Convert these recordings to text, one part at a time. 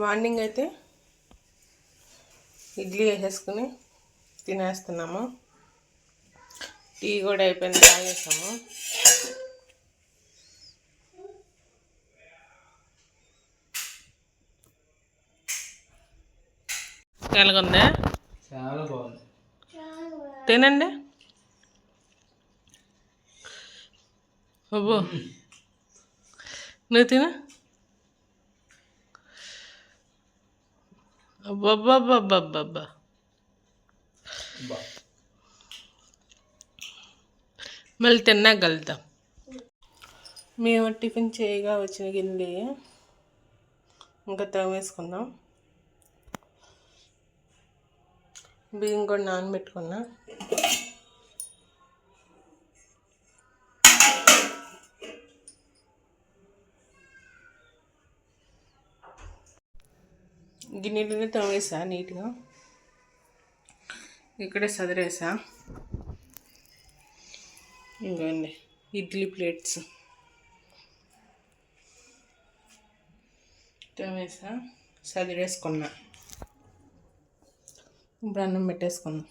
Morning అయితే ఇడ్లీ వేసేసుకుని తినేస్తున్నాము. Tea కూడా అయిపోయింది తాగేసాము. ఎలాగుందా? చాలా బాగుంది. తినండి. అబ్బో. నువ్వు తిన. అబ్బబ్బబ్బబ్బబ్బా. మళ్ళీ తిన్నాక కలుద్దాం మేము టిఫిన్ చేయగా వచ్చిన గిన్నె ఇంకా తవ్వేసుకుందాం బియ్యం కూడా నానబెట్టుకున్నా. గిన్నెలోనే తోమేసా నీట్గా? ఇక్కడే సదిరేసా? ఇంకోండి ఇడ్లీ ప్లేట్స్. తోమేసా సదిరేసుకున్నా. ఇప్పుడు అన్నం పెట్టేసుకుందాం.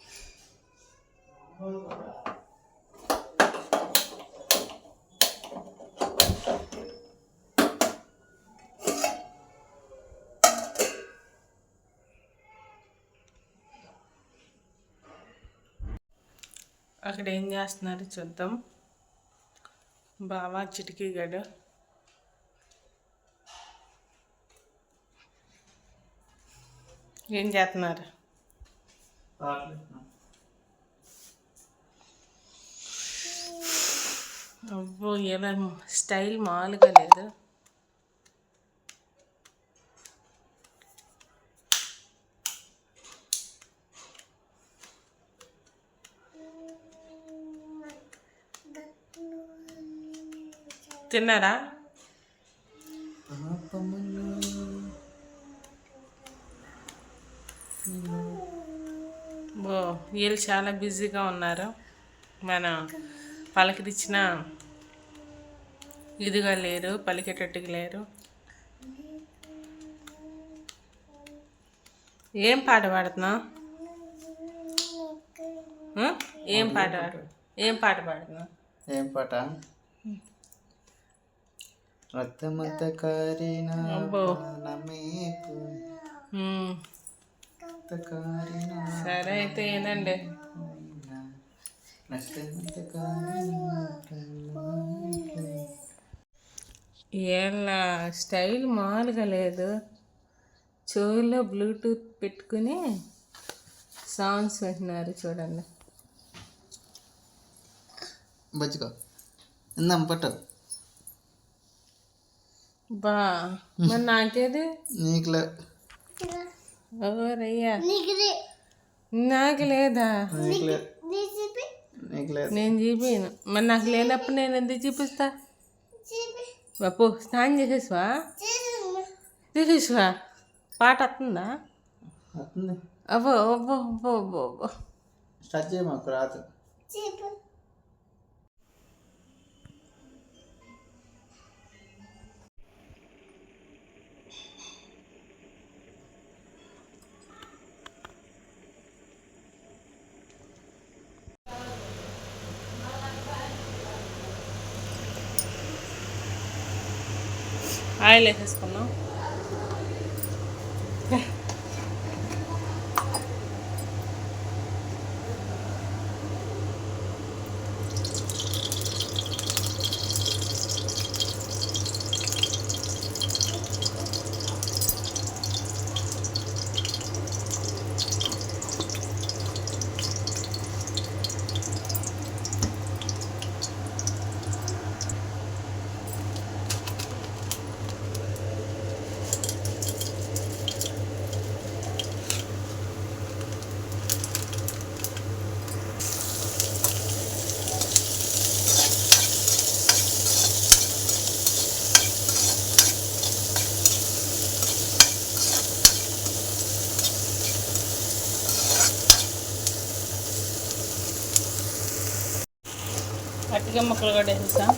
అక్కడ ఏం చేస్తున్నారు చూద్దాం. బావా చిటికీ గడు. ఏం చేస్తున్నారు? అబ్బో ఇలా స్టైల్ మామూలుగా లేదు. తిన్నారా? ఓ వీళ్ళు చాలా బిజీగా ఉన్నారు. మన పలకరించిన ఇదిగా లేరు పలికేటట్టుగా లేరు. ఏం పాట పాడుతున్నావు? ఏం పాట పాడు ఏం పాట పాడుతున్నావు? ఏం పాట? రక్తమంత కారిన సరే అయితే ఏనండి వీళ్ళ స్టైల్ మామూలుగా లేదు. చెవుల్లో బ్లూటూత్ పెట్టుకుని సాంగ్స్ వింటున్నారు చూడండి. బజ్జుకో ఇందాం పట్టు. బా. మరి నాకేది? నీకులే. ఓరయ్యా నాకు లేదా? నేను చూపిను మరి నాకు లేనప్పుడు నేను ఎందుకు చూపిస్తా? బాపు స్నానం చేసేసివా చేసేసివా పాట వస్తుందా? అబ్బో అబ్బో అబ్బో అబ్బో స్టార్ట్ చేయ మాకు ఆయిల్ వేసేసుకున్నాం అట్టిగా ముక్కలు కూడా వేసేసాం